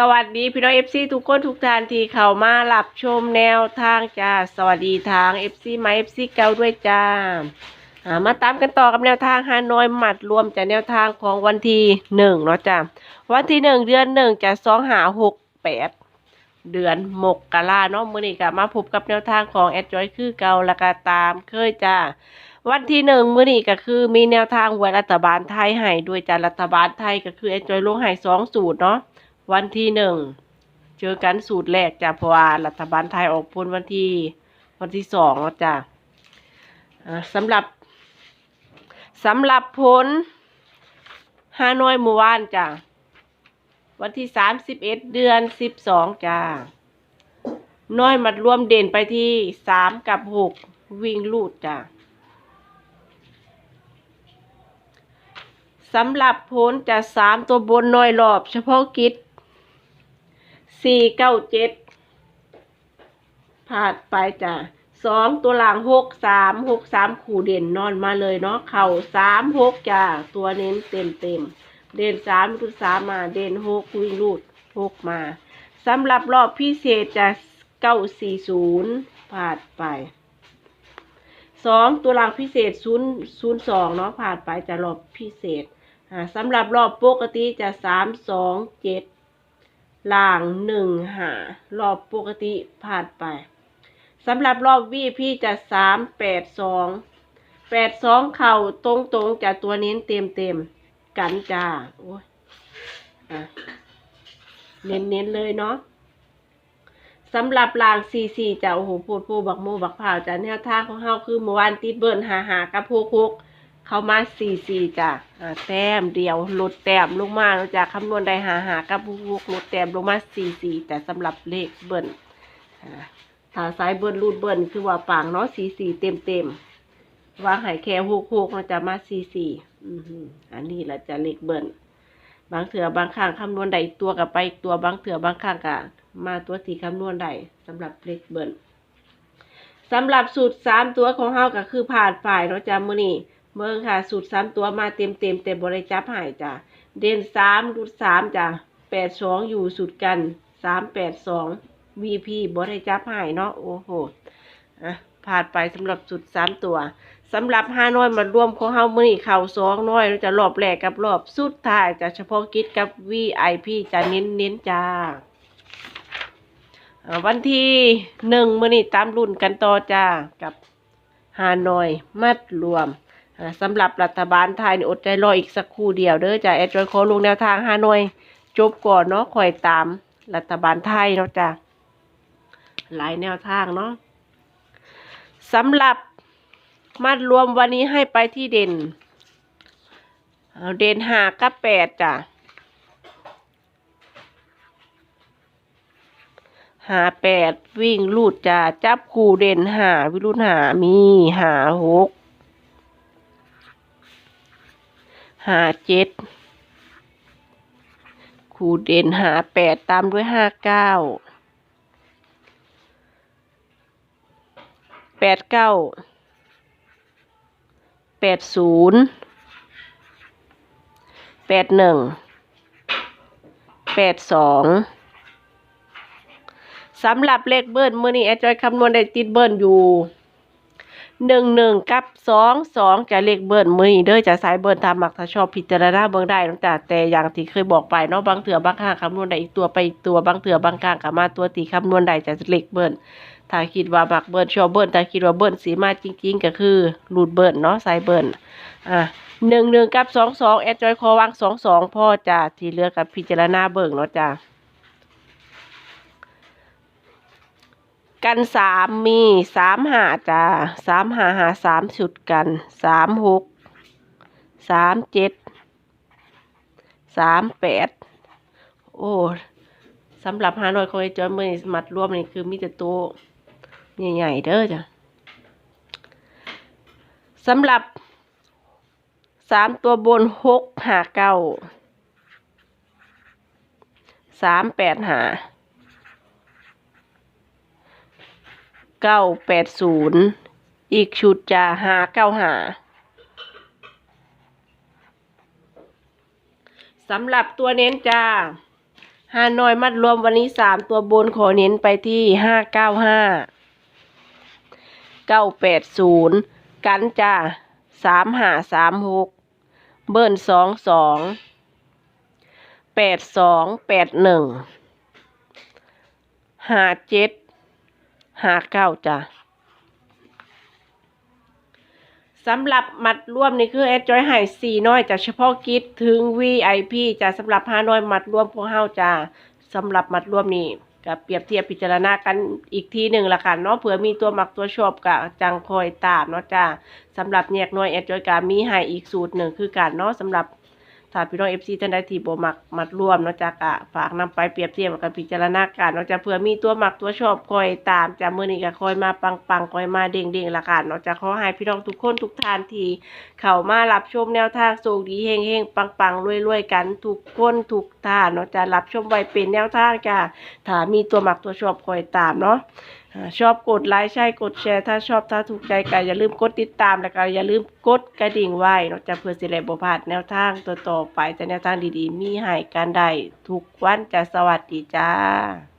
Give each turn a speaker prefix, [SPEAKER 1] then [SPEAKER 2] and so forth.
[SPEAKER 1] สวัสดีพี่น้องเอฟซีทุกคนทุกท่านที่เข้ามารับชมแนวทางจ้าสวัสดีทางเอฟซีไมเอฟซีเก่าด้วยจ้าอามาตามกันต่อกับแนวทางฮานอยหมัดรวมจากแนวทางของวันที่หนึ่งเนาะจ้าวันที่หนึ่งเดือนหนึ่งจะสองหาหกแปดเดือนมกกะลาเนาะมื้อนี้ก็มาพบกับแนวทางของแอดจอยคือเก่าแล้วก็ตามเคยจ้าวันที่หนึ่งมื้อนี้ก็คือมีแนวทางหวยรัฐบาลไทยให้ด้วยจ้ารัฐบาลไทยก็คือแอดจอยลงให้สองสูตรเนาะ วันที่หนึ่งเจอกันสูตรแรกจ้ะเพราะว่ารัฐบาลไทยออกพ้นวันที่วันที่สองแล้วจ้ะสำหรับสำหรับผลฮาน้อยเมื่อวานจ้ะวันที่สามสิบเอ็ดเดือนสิบสองจ้ะน้อยมัดรวมเด่นไปที่สามกับหกวิ่งลูดจ้ะสำหรับผลจะสามตัวบนน้อยรอบ เฉพาะกิจ สี่เก้าเจ็ดผ่านไปจ้ะสองตัวหลังหกสามหกสามขู่เด่นนอนมาเลยเนาะเข่าสามหกจ้ะตัวเน้นเต็มเต็มเด่นสามรุดสามมาเด่นหกวิ่งรูดหกมาสำหรับรอบพิเศษจะเก้าสี่ศูนย์ผ่านไปสองตัวหลังพิเศษศูนย์ศูนย์สองเนาะผ่านไปจะรอบพิเศษอ่าสำหรับรอบปกติจะสามสองเจ็ด ล่างหนึ่งหารอบปกติผ่านไปสำหรับรอบวีพี่จะสามแปดสองแปดสองเข่าตรงตรงๆจะตัวเน้นเต็มเต็มกันจ้าโอ้ยอเน้นเน้นๆเลยเนาะสำหรับรางซีซีจะโอ้โหพูดพูดบักโมบักเผาจะแนวทางของเฮาคือเมื่อวานติดเบิร์นหาหากับพวกพก เข้ามาสี่สี่จ้ะแต้มเดียวลดแต้มลงมาแล้วจากคำนวณได้หาหากับบุกลดแต้มลงมาสี่สี่แต่สำหรับเลขเบิ้ลอ่าถ้าสายเบิ้ลรูดเบิ้ลคือว่าปางเนาะสี่สี่เต็มเต็มๆวางหายแค่หกหกเราจะมาสี่สี่อือหืออันนี้แหละจะเลขเบิ้ลบางเถื่อบางข้างคำนวณได้ตัวกับไปอีกตัวบางเถื่อบางข้างกับมาตัวที่คำนวณได้สำหรับเลขเบิ้ลสำหรับสูตรสามตัวของเฮาก็คือผ่านฝ่ายเนาจะมือนี้ เมืองค่ะ สูตรสามตัวมาเต็มเต็มแต่บริจับหายจ้ะ เด่นสามรูดสามจ้ะแปดสองอยู่สุดกันสามแปดสองวีพีบริจับหายเนาะโอ้โหอะผ่านไปสำหรับสุดสามตัวสำหรับห้าน้อยมารวมของเฮามือนี่เข่าสองน้อยแล้วจะรอบแรกกับรอบสุดท้ายจะเฉพาะกิจกับ VIP จะเน้นเน้นๆจ้าวันที่หนึ่งมือนี่ตามรุ่นกันต่อจ้ากับฮานอยมัดรวม สำหรับรัฐบาลไทยนี่อดใจรออีกสักครู่เดียวเด้อจ้ะแอดจอยขอลงแนวทางฮานอยจบก่อนเนาะคอยตามรัฐบาลไทยเนาะจ้ะหลายแนวทางเนาะสำหรับมัดรวมวันนี้ให้ไปที่เด่นเอาเด่นหากับแปดจ้ะหาแปดวิ่งลูดจ้ะจับคู่เด่นหาวิรุณหามีหาหก ห้าเจ็ดขูดเด่นหาแปดตามด้วยห้าเก้าแปดเก้าแปดศูนย์แปดหนึ่งแปดสองสำหรับเลขเบิ้ลมือนี้แอดจอยคำนวณได้ติดเบิ้ลอยู่ หนึ่งหนึ่งกับสองสองจะเลขเบิร์นมือนี้เด้อจะสายเบิร์นตามหมักถ้าชอบพิจารณาเบิ่งได้ตั้งแต่แต่อย่างที่เคยบอกไปเนาะบางเถื่อบางข้างคำนวณได้อีกตัวไปอีกตัวบางเถื่อบางข้างก็มาตัวตีคำนวณได้จะเลขเบิร์นถ้าคิดว่าหมักเบิร์นชอบเบิร์นถ้าคิดว่าเบิร์นสีมาจริง ๆ ก็คือรูดเบิร์นเนาะสายเบิร์นอะหนึ่งหนึ่งกับสองสองแอดจอยคอวางสองสองพ่อจ้ะที่เหลือกับพิจารณาเบิ่งเนาะจ้ะ กันสามมีสามหาจ้าสามหาหาสามชุดกันสามหกสามเจ็ดสามแปดโอ้สำหรับฮานอยคอยจอยมือมัดรวมนี่คือมีแต่ตัวใหญ่ๆเด้อจ้ะสำหรับสามตัวบนหกหาเก้าสามแปดหา เก้าแปดศูนย์อีกชุดจะหาเก้าหาสำหรับตัวเน้นจ้าห้าน้อยมัดรวมวันนี้สามตัวบนขอเน้นไปที่ห้าเก้าห้าเก้าแปดศูนย์กันจ้าสามห้าสามหกเบิ้ลสองสองแปดสองแปดหนึ่งห้าเจ็ด ห้าเก้าจ้าสำหรับมัดร่วมนี่คือแอดจอยไห่สี่น้อยจากเฉพาะกิจถึง VIP จะสำหรับห้าน้อยมัดร่วมพวกเฮาจ้าสำหรับมัดร่วมนี่กับเปรียบเทียบพิจารณากันอีกทีหนึ่งละค่ะเนาะเผื่อมีตัวหมักตัวชอบกะจังคอยตามเนาะจ้าสำหรับแยกน้อยแอดจอยกามีให้อีกสูตรหนึ่งคือการเนาะสำหรับ ถ้าพี่น้อง FC ท่านใดที่บ่มักมัดร่วมเนาะจ้ากะฝากนำไปเปรียบเทียบกับพิจารณาการเนาะจ้าเผื่อมีตัวหมักตัวชอบคอยตามจ้ามื้อนี้ก็คอยมาปังๆคอยมาเด้งๆละค่ะเนาะจ้าขอให้พี่น้องทุกคนทุกท่านที่เข้ามารับชมแนวทางโชคดีเฮงเฮงปังปังรวยรวยๆกันทุกคนทุกท่านเนาะจะรับชมไว้เป็นแนวทางจ้ะถ้ามีตัวหมักตัวชอบคอยตามเนาะ ชอบกดไลค์ใช่กดแชร์ ถ้าชอบถ้าถูกใจก็อย่าลืมกดติดตามแล้วก็อย่าลืมกดกระดิ่งไว้เนาะจะเพื่อสิได้บ่พลาดแนวทางตัวต่อไปจะแนวทางดีๆ มีให้กันได้ทุกวันจะสวัสดีจ้า